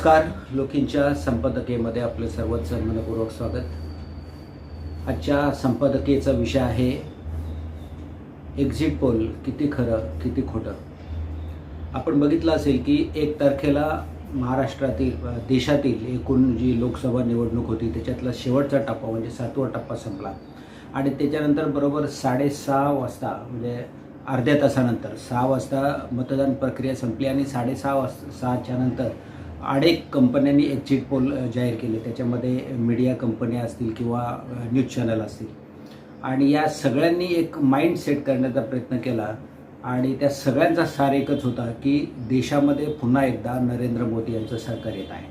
नमस्कार. लोकींच्या संपादकीमध्ये आपले सर्वच मनपूर्वक स्वागत. आजच्या संपादकीचा विषय आहे एक्झिट पोल किती खरं किती खोटं? आपण बघितलं असेल की एक तारखेला महाराष्ट्रातील देशातील एकूण जी लोकसभा निवडणूक होती त्याच्यातला शेवटचा टप्पा म्हणजे सातवा टप्पा संपला. आणि त्याच्यानंतर बरोबर साडेसहा वाजता म्हणजे अर्ध्या तासानंतर सहा वाजता मतदान प्रक्रिया संपली आणि साडेसहा वाज सहाच्या नंतर अनेक कंपन्यांनी एक्झिट पोल जाहीर केले. त्याच्यामध्ये मीडिया कंपन्या असतील किंवा न्यूज चॅनल असतील. आणि या सगळ्यांनी एक माइंड सेट करण्याचा प्रयत्न केला. आणि त्या सगळ्यांचा सार एकच होता की देशामध्ये पुन्हा एकदा नरेंद्र मोदी यांचं सरकार येत आहे.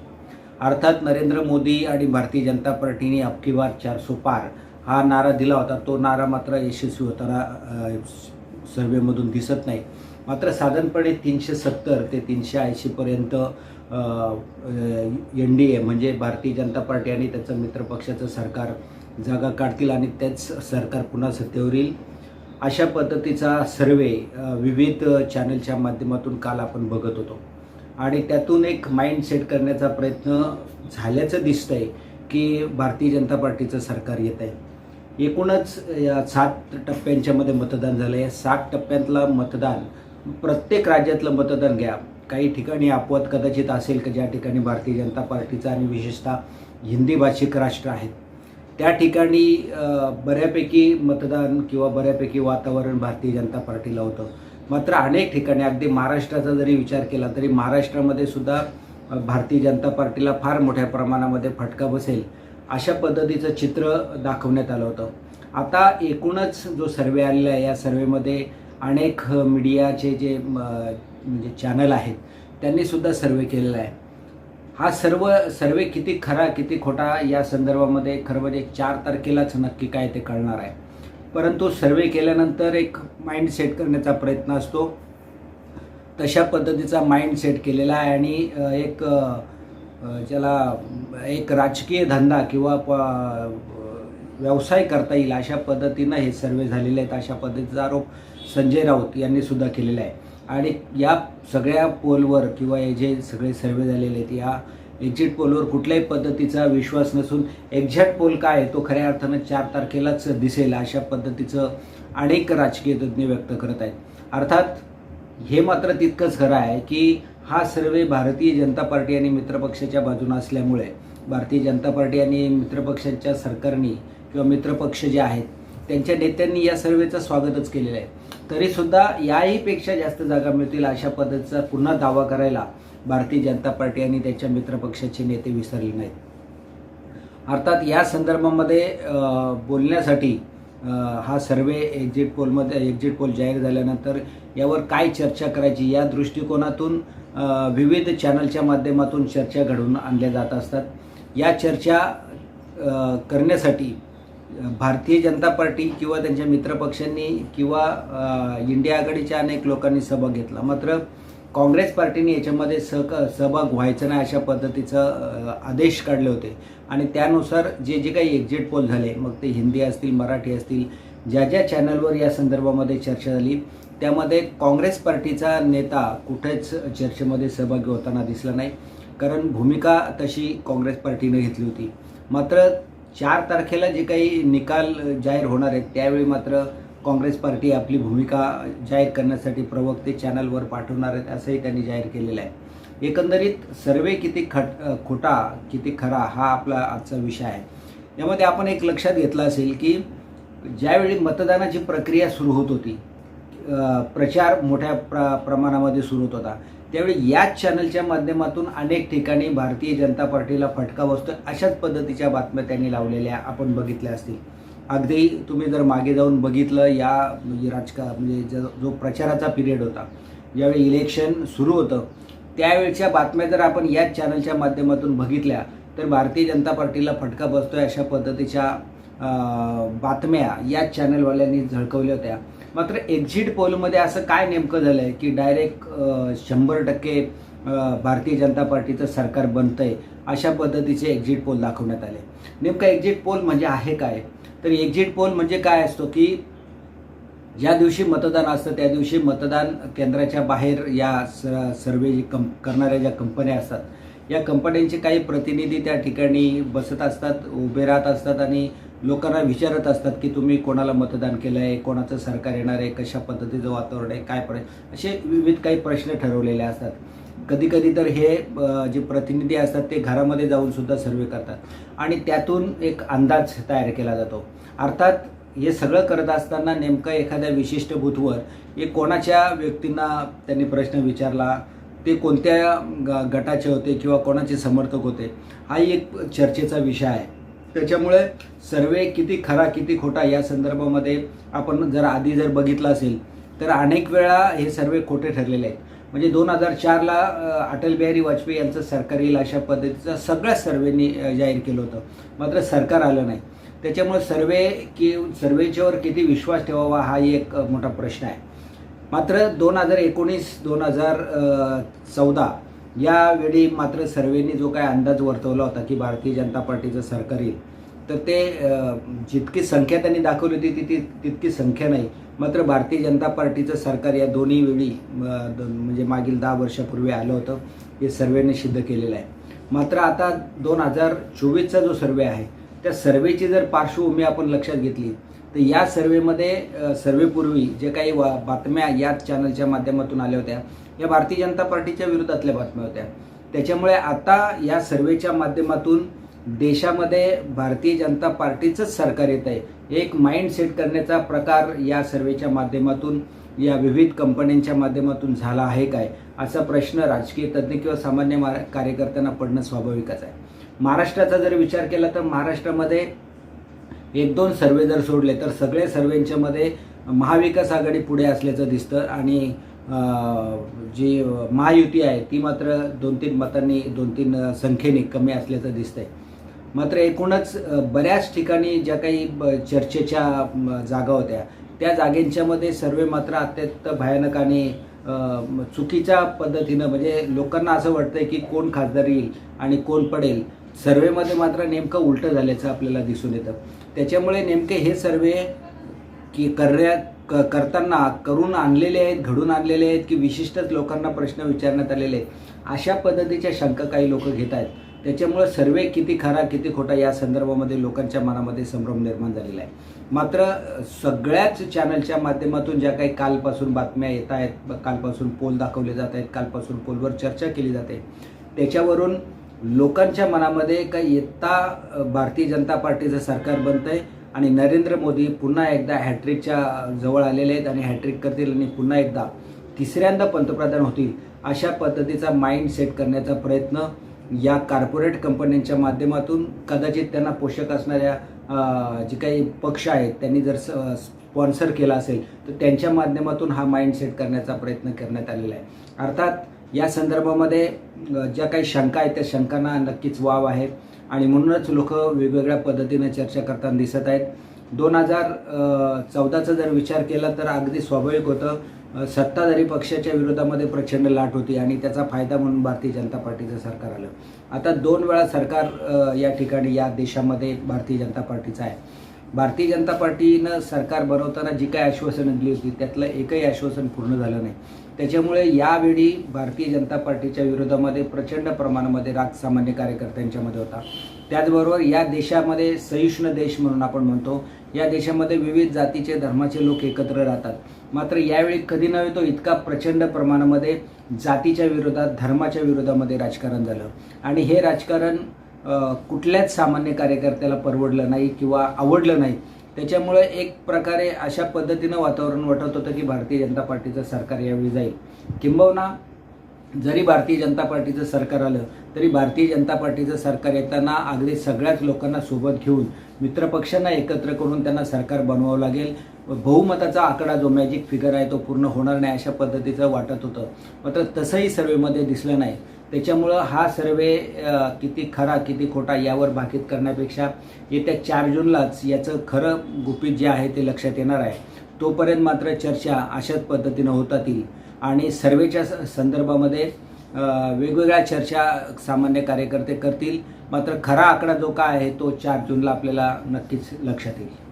अर्थात नरेंद्र मोदी आणि भारतीय जनता पार्टीने अबकी बार चारसो पार हा नारा दिला होता. तो नारा मात्र यशस्वी होताना सर्वेमधून दिसत नाही. मात्र साधारणपणे तीनशे सत्तर ते तीनशे ऐंशीपर्यंत एन डी ए म्हणजे भारतीय जनता पार्टी आणि त्याचं मित्रपक्षाचं सरकार जागा काढतील आणि तेच सरकार पुन्हा सत्तेवर येईल. अशा पद्धतीचा सर्वे विविध चॅनलच्या माध्यमातून काल आपण बघत होतो. आणि त्यातून एक माइंड सेट करण्याचा प्रयत्न झाल्याचं दिसतंय की भारतीय जनता पार्टीचं सरकार येत आहे. एकूणच या सात टप्प्यांच्यामध्ये मतदान झालं आहे सात टप्प्यांतला मतदान प्रत्येक राज्यातलं मतदान घ्या. काही ठिकाणी अपवाद कदाचित असेल की ज्या ठिकाणी भारतीय जनता पार्टीचं आणि विशेषतः हिंदी भाषिक राष्ट्र आहेत. त्या ठिकाणी बऱ्यापैकी मतदान किंवा बऱ्यापैकी वातावरण भारतीय जनता पार्टीला होतं. मात्र अनेक ठिकाणी अगदी महाराष्ट्राचा जरी विचार केला तरी महाराष्ट्रामध्ये सुद्धा भारतीय जनता पार्टीला फार मोठ्या प्रमाणामध्ये फटका बसेल अशा पद्धतीचं चित्र दाखवण्यात आलं होतं. आता एकूणच जो सर्वे आलेला आहे या सर्वेमध्ये अनेक मीडियाचे जे म्हणजे चॅनल आहेत त्यांनी सुद्धा सर्वे केलेला आहे. हा सर्व सर्वे किती खरा किती खोटा या संदर्भामध्ये खरं म्हणजे चार तारखेलाच नक्की काय ते कळणार आहे. परंतु सर्वे केल्यानंतर एक माइंड सेट करण्याचा प्रयत्न असतो. तशा पद्धतीचा माइंड सेट केलेला आहे आणि एक ज्याला एक राजकीय धंदा किंवा प- व्यवसाय करता येईल अशा पद्धतीनं हे सर्वे झालेले आहेत. अशा पद्धतीचा आरोप संजय राऊत यांनी सुद्धा केलेला आहे. आणि या सगळ्या पोलवर किंवा हे जे सगळे सर्वे झालेले आहेत या एक्झिट पोलवर कुठल्याही पद्धतीचा विश्वास नसून एक्झॅक्ट पोल काय आहे तो खऱ्या अर्थानं चार तारखेलाच दिसेल अशा पद्धतीचं अनेक राजकीय तज्ज्ञ व्यक्त करत आहेत. अर्थात हे मात्र तितकंच खरं आहे की हा सर्वे भारतीय जनता पार्टी आणि मित्रपक्षाच्या बाजूने असल्यामुळे भारतीय जनता पार्टी आणि मित्रपक्षांच्या सरकारनी किंवा मित्रपक्ष जे आहेत त्यांच्या नेत्यांनी या सर्वेचं स्वागतच केलेलं आहे. तरीसुद्धा याहीपेक्षा जास्त जागा मिळतील अशा पद्धतीचा पुन्हा दावा करायला भारतीय जनता पार्टी आणि त्याच्या मित्रपक्षाचे नेते विसरले नाहीत. अर्थात या संदर्भामध्ये बोलण्यासाठी हा सर्वे एक्झिट पोलमध्ये एक्झिट पोल जाहीर झाल्यानंतर यावर काय चर्चा करायची या दृष्टिकोनातून विविध चॅनलच्या माध्यमातून चर्चा घडवून आणल्या जात असतात. या चर्चा करण्यासाठी भारतीय जनता पार्टी किंवा त्यांच्या मित्रपक्षांनी किंवा इंडिया आघाडीच्या अनेक लोकांनी सहभाग घेतला. मात्र काँग्रेस पार्टीने याच्यामध्ये सहक सहभाग व्हायचा नाही अशा पद्धतीचं आदेश काढले होते. आणि त्यानुसार जे जे काही एक्झिट पोल झाले मग ते हिंदी असतील मराठी असतील ज्या ज्या चॅनलवर या संदर्भामध्ये चर्चा झाली त्यामध्ये काँग्रेस पार्टीचा नेता कुठेच चर्चेमध्ये सहभागी होताना दिसला नाही. कारण भूमिका तशी काँग्रेस पार्टीने घेतली होती. मात्र चार तारखेला जे काही निकाल जाहीर होणार आहेत त्यावेळी मात्र काँग्रेस पार्टी आपली भूमिका जाहीर करण्यासाठी प्रवक्ते चॅनलवर पाठवणार आहेत असंही त्यांनी जाहीर केलेलं आहे. एकंदरीत सर्वे किती खट खोटा किती खरा हा आपला आजचा विषय आहे. यामध्ये आपण एक लक्षात घेतलं असेल की ज्यावेळी मतदानाची प्रक्रिया सुरू होत होती प्रचार मोठ्या प्र प्रमाणामध्ये सुरू होत होता त्यावेळी याच चॅनलच्या माध्यमातून अनेक ठिकाणी भारतीय जनता पार्टीला फटका बसतो अशाच पद्धतीच्या बातम्या त्यांनी लावलेल्या आपण बघितल्या असतील. अगदी तुम्ही जर मागे जाऊन बघितलं या म्हणजे राजका म्हणजे जो प्रचाराचा पिरियड होता ज्यावेळी इलेक्शन सुरू होतं त्यावेळच्या बातम्या जर आपण याच चॅनलच्या माध्यमातून बघितल्या तर भारतीय जनता पार्टीला फटका बसतोय अशा पद्धतीच्या बातम्या याच चॅनलवाल्यांनी झळकवल्या होत्या. मात्र एक्झिट पोलमध्ये असं काय नेमकं झालं आहे की डायरेक्ट शंभर टक्के भारतीय जनता पार्टीचं सरकार बनतंय अशा पद्धतीचे एक्झिट पोल दाखवण्यात आले. नेमकं एक्झिट पोल म्हणजे आहे काय? तर एक्झिट पोल म्हणजे काय असतो की ज्या दिवशी मतदान असतं त्या दिवशी मतदान केंद्राच्या बाहेर या स सर्वे जी कं करणाऱ्या ज्या कंपन्या असतात या कंपन्यांचे काही प्रतिनिधी त्या ठिकाणी बसत असतात उभे राहत असतात आणि लोकांना विचारत असतात की तुम्ही कोणाला मतदान केलं आहे कोणाचं सरकार येणार आहे कशा पद्धतीचं वातावरण आहे काय प्रश्न असे विविध काही प्रश्न ठरवलेले असतात. कधी कधी तर हे जे प्रतिनिधी असतात ते घरामध्ये जाऊन सुद्धा सर्वे करतात आणि त्यातून एक अंदाज तयार केला जातो. अर्थात हे सगळं करत असताना नेमकं एखाद्या विशिष्ट बूथवर हे कोणाच्या व्यक्तींना त्यांनी प्रश्न विचारला ते कोणत्या ग गटाचे होते किंवा कोणाचे समर्थक होते हाही एक चर्चेचा विषय आहे. त्याच्यामुळे सर्वे किती खरा किती खोटा या संदर्भामध्ये आपण जर आधी जर बघितलं असेल तर अनेक वेळा हे सर्वे खोटे ठरलेले आहेत. म्हणजे दोन हजार चारला अटल बिहारी वाजपेयी यांचं सरकार येईल अशा पद्धतीचं सगळ्या सर्वेनी जाहीर केलं होतं. मात्र सरकार आलं नाही. त्याच्यामुळे सर्वे की सर्वेच्यावर किती विश्वास ठेवावा हा एक मोठा प्रश्न आहे. मात्र दोन हजार एकोणीस दोन हजार चौदा यावेळी मात्र सर्वेनी जो काय अंदाज वर्तवला होता की भारतीय जनता पार्टीचं सरकार येईल तर ते जितकी संख्या त्यांनी दाखवली होती तितकी तितकी संख्या नाही. मात्र भारतीय जनता पार्टीचं सरकार या दोन्ही वेळी म्हणजे मागील दहा वर्षापूर्वी आलं होतं हे सर्वेने सिद्ध केलेलं आहे. मात्र आता दोन हजार चोवीसचा जो सर्वे आहे त्या सर्वेची जर पार्श्वभूमी आपण लक्षात घेतली तर या सर्वेमध्ये सर्वेपूर्वी जे काही वा बातम्या या चॅनलच्या माध्यमातून आल्या होत्या या भारतीय जनता पार्टीच्या विरोधातल्या बातम्या होत्या. त्याच्यामुळे आता या सर्वेच्या माध्यमातून देशामध्ये भारतीय जनता पार्टीचंच सरकार येत आहे एक माइंड सेट करण्याचा प्रकार या सर्वेच्या माध्यमातून या विविध कंपन्यांच्या माध्यमातून झाला आहे काय? असा प्रश्न राजकीय तज्ज्ञ किंवा सामान्य मा कार्यकर्त्यांना पडणं स्वाभाविकच आहे. महाराष्ट्राचा जर विचार केला तर महाराष्ट्रामध्ये एक दोन सर्वे जर सोडले तर सगळे सर्वेंच्यामध्ये महाविकास आघाडी पुढे असल्याचं दिसतं आणि जी महायुती आहे ती मात्र दोन तीन मतांनी दोन तीन संख्येने कमी असल्याचं दिसतंय. मात्र एकूणच बऱ्याच ठिकाणी ज्या काही ब- चर्चेच्या जागा होत्या त्या जागेंच्यामध्ये सर्वे मात्र अत्यंत भयानक आणि चुकीच्या पद्धतीनं म्हणजे लोकांना असं वाटतंय की कोण खासदार येईल आणि कोण पडेल सर्वेमध्ये मात्र नेमकं उलटं झाल्याचं आपल्याला दिसून येतं. त्याच्यामुळे नेमके हे सर्वे की कर्या क करताना करून आणलेले आहेत घडून आणलेले आहेत की विशिष्टच लोकांना प्रश्न विचारण्यात आलेले आहेत अशा पद्धतीच्या शंका काही लोक घेत आहेत. त्याच्यामुळं सर्वे किती खरा किती खोटा या संदर्भामध्ये लोकांच्या मनामध्ये संभ्रम निर्माण झालेला आहे. मात्र सगळ्याच चॅनलच्या माध्यमातून ज्या काही कालपासून बातम्या येत आहेत कालपासून पोल दाखवले जात आहेत कालपासून पोलवर चर्चा केली जाते त्याच्यावरून लोकांच्या मनामध्ये काही येता भारतीय जनता पार्टीचं सरकार बनतंय आणि नरेंद्र मोदी पुन्हा एकदा हॅट्रिकच्या जवळ आलेले आहेत आणि हॅट्रिक करतील आणि पुन्हा एकदा तिसऱ्यांदा पंतप्रधान होतील अशा पद्धतीचा माइंड सेट करण्याचा प्रयत्न या कॉर्पोरेट कंपन्यांच्या माध्यमातून कदाचित त्यांना पोषक असणाऱ्या जे काही पक्ष आहेत त्यांनी जर स्पॉन्सर केला असेल तर त्यांच्या माध्यमातून हा माइंड सेट करण्याचा प्रयत्न करण्यात आलेला आहे. अर्थात या संदर्भामध्ये ज्या काही शंका आहेत त्या शंकांना नक्कीच वाव आहे. आणि म्हणूनच लोक वेगवेगळ्या पद्धतीने चर्चा करताना दिसत आहेत. दोन हजार चौदाचा जर विचार केला तर अगदी स्वाभाविक होतं. सत्ताधारी पक्षाच्या विरोधामध्ये प्रचंड लाट होती आणि त्याचा फायदा म्हणून भारतीय जनता पार्टीचं सरकार आलं. आता दोन वेळा सरकार या ठिकाणी या देशामध्ये भारतीय जनता पार्टीचं आहे. भारतीय जनता पार्टीनं सरकार बनवताना जी काही आश्वासनं दिली होती त्यातलं एकही आश्वासन पूर्ण झालं नाही. त्याच्यामुळे यावेळी भारतीय जनता पार्टीच्या विरोधामध्ये प्रचंड प्रमाणामध्ये राग सामान्य कार्यकर्त्यांच्यामध्ये होता. त्याचबरोबर या देशामध्ये सहिष्णू देश म्हणून आपण म्हणतो. या देशामध्ये विविध जातीचे धर्माचे लोक एकत्र राहतात. मात्र यावेळी कधी नव्हे तो इतका प्रचंड प्रमाणामध्ये जातीच्या विरोधात धर्माच्या विरोधामध्ये राजकारण झालं. आणि हे राजकारण कुठल्याच सामान्य कार्यकर्त्याला परवडलं नाही किंवा आवडलं नाही. त्याच्यामुळे एक प्रकारे अशा पद्धतीनं वातावरण वाटत होतं की भारतीय जनता पार्टीचं सरकार यावेळी जाईल. किंबहुना जरी भारतीय जनता पार्टीचं सरकार आलं तरी भारतीय जनता पार्टीचं सरकार येताना अगदी सगळ्याच लोकांना सोबत घेऊन मित्रपक्षांना एकत्र करून त्यांना सरकार बनवावं लागेल. बहुमताचा आकडा जो मॅजिक फिगर आहे तो पूर्ण होणार नाही अशा पद्धतीचं वाटत होतं. मात्र तसंही सर्वेमध्ये दिसलं नाही. त्याच्यामुळं हा सर्वे किती खरा किती खोटा यावर भाकीत करण्यापेक्षा येत्या चार जूनलाच याचं खरं गुपित जे आहे ते लक्षात येणार आहे. तोपर्यंत मात्र चर्चा अशाच पद्धतीनं होतात आणि सर्वेच्या स- संदर्भामध्ये वेगवेगळ्या चर्चा सामान्य कार्यकर्ते करतील. मात्र खरा आकडा जो काय आहे तो चार जूनला आपल्याला नक्कीच लक्षात येईल.